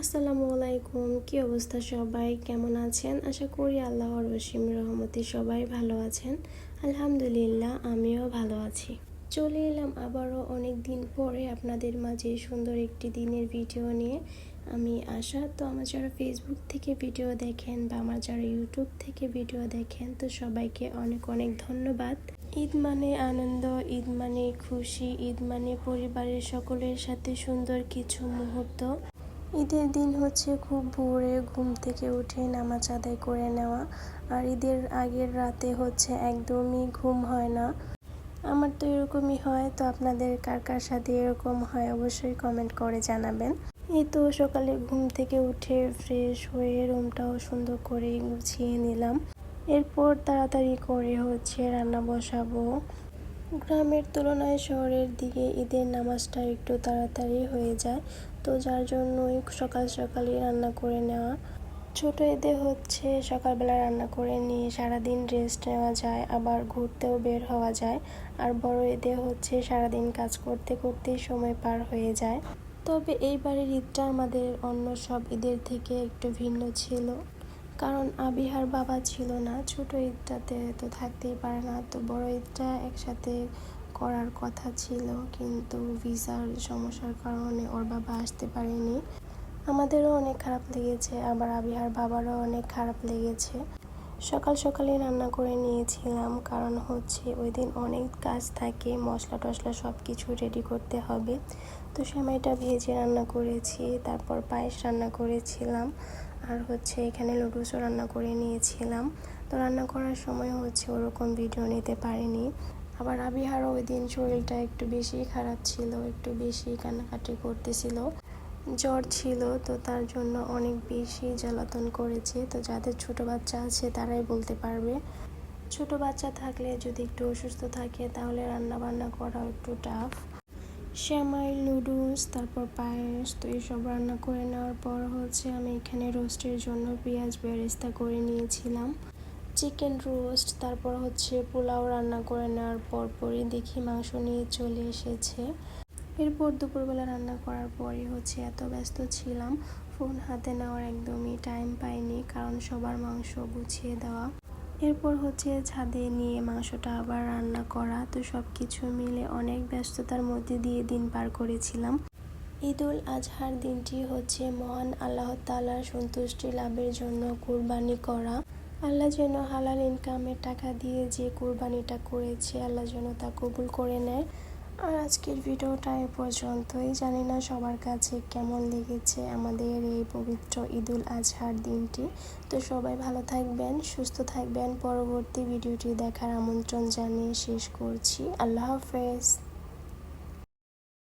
আসসালামু আলাইকুম, কি অবস্থা সবাই? কেমন আছেন? আশা করি আল্লাহর রসিম রহমতে সবাই ভালো আছেন। আলহামদুলিল্লাহ, আমিও ভালো আছি। চলে এলাম আবারও অনেক দিন পরে আপনাদের মাঝে সুন্দর একটি দিনের ভিডিও নিয়ে। আমি আশা, তো আমার যারা ফেসবুক থেকে ভিডিও দেখেন বা আমার যারা ইউটিউব থেকে ভিডিও দেখেন, তো সবাইকে অনেক অনেক ধন্যবাদ। ঈদ মানে আনন্দ, ঈদ মানে খুশি, ঈদ মানে পরিবারের সকলের সাথে সুন্দর কিছু মুহূর্ত। ঈদের দিন হচ্ছে খুব ভোরে ঘুম থেকে উঠে নামাজ আদায় করে নেওয়া। আর ঈদের আগের রাতে হচ্ছে একদমই ঘুম হয় না। আমার তো এরকমই হয়, তো আপনাদের কার কার সাথে এরকম হয় অবশ্যই কমেন্ট করে জানাবেন। এই তো সকালে ঘুম থেকে উঠে ফ্রেশ হয়ে রুমটাও সুন্দর করে গুছিয়ে নিলাম। এরপর তাড়াতাড়ি করে হচ্ছে রান্না বসাবো। গ্রামের তুলনায় শহরের দিকে ঈদের নামাজটা একটু তাড়াতাড়ি হয়ে যায়। তো যার জন্যই সকাল সকালই রান্না করে নেওয়া। ছোট ঈদে হচ্ছে সকালবেলা রান্না করে নিয়ে সারাদিন রেস্ট নেওয়া যায়, আবার ঘুরতেও বের হওয়া যায়। আর বড় ঈদে হচ্ছে সারাদিন কাজ করতে করতেই সময় পার হয়ে যায়। তবে এইবারের ঈদটা আমাদের অন্য সব ঈদের থেকে একটু ভিন্ন ছিল। কারণ আবিহার বাবা ছিল না, ছোট ঈদটাতে তো থাকতেই পারে না। তো বড় ঈদটা একসাথে করার কথা ছিল, কিন্তু ভিসার সমস্যার কারণে ওর বাবা আসতে পারেনি। আমাদেরও অনেক খারাপ লেগেছে, আবার আবিহার বাবারও অনেক খারাপ লেগেছে। সকাল সকালে রান্না করে নিয়েছিলাম, কারণ হচ্ছে ওই দিন অনেক কাজ থাকে, মশলা টশলা সব কিছু রেডি করতে হবে। তো সেমাইটা ভেজে রান্না করেছি, তারপর পায়েস রান্না করেছিলাম, আর হচ্ছে এখানে লুডুসও রান্না করে নিয়েছিলাম। তো রান্না করার সময় হচ্ছে ওরকম ভিডিও নিতে পারিনি। আবার আবিহারও ওই দিন শরীরটা একটু বেশি খারাপ ছিল, একটু বেশি কান্নাকাটি করতেছিল। জ্বর ছিল তো তার জন্য অনেক বেশি জ্বালাতন করেছে। তো যাদের ছোট বাচ্চা আছে তারাই বলতে পারবে। ছোট বাচ্চা থাকলে যদি একটু অসুস্থ থাকে তাহলে রান্না বান্না করা একটু টাফ শ্যামাই নুডলস, তারপর পায়েস, তো এইসব রান্না করে নেওয়ার পর হচ্ছে আমি এখানে রোস্টের জন্য পেঁয়াজ বেরেস্তা করে নিয়েছিলাম। চিকেন রোস্ট, তারপর হচ্ছে পোলাও রান্না করে নেওয়ার পরপরই দেখি মাংস নিয়ে চলে এসেছে। এরপর দুপুরবেলা রান্না করার পরই হচ্ছে এত ব্যস্ত ছিলাম, ফোন হাতে নেওয়ার একদমই টাইম পাইনি, কারণ সবার মাংস গুছিয়ে দেওয়া। এরপর হচ্ছে ছাদে নিয়ে মাংসটা আবার রান্না করা, তো সব কিছু মিলে অনেক ব্যস্ততার মধ্যে দিয়ে দিন পার করেছিলাম। ঈদুল আজহার দিনটি হচ্ছে মহান আল্লাহ তালার সন্তুষ্টি লাভের জন্য কুরবানি করা। আল্লাহ যেন হালাল ইনকামের টাকা দিয়ে যে কুরবানিটা করেছে, আল্লাহ যেন তা কবুল করে নেয়। আর আজকের ভিডিওটা এ পর্যন্তই। জানি না সবার কাছে কেমন লেগেছে আমাদের এই পবিত্র ঈদুল আজহার দিনটি। তো সবাই ভালো থাকবেন, সুস্থ থাকবেন। পরবর্তী ভিডিওটি দেখার আমন্ত্রণ জানিয়ে শেষ করছি। আল্লাহ হাফেজ।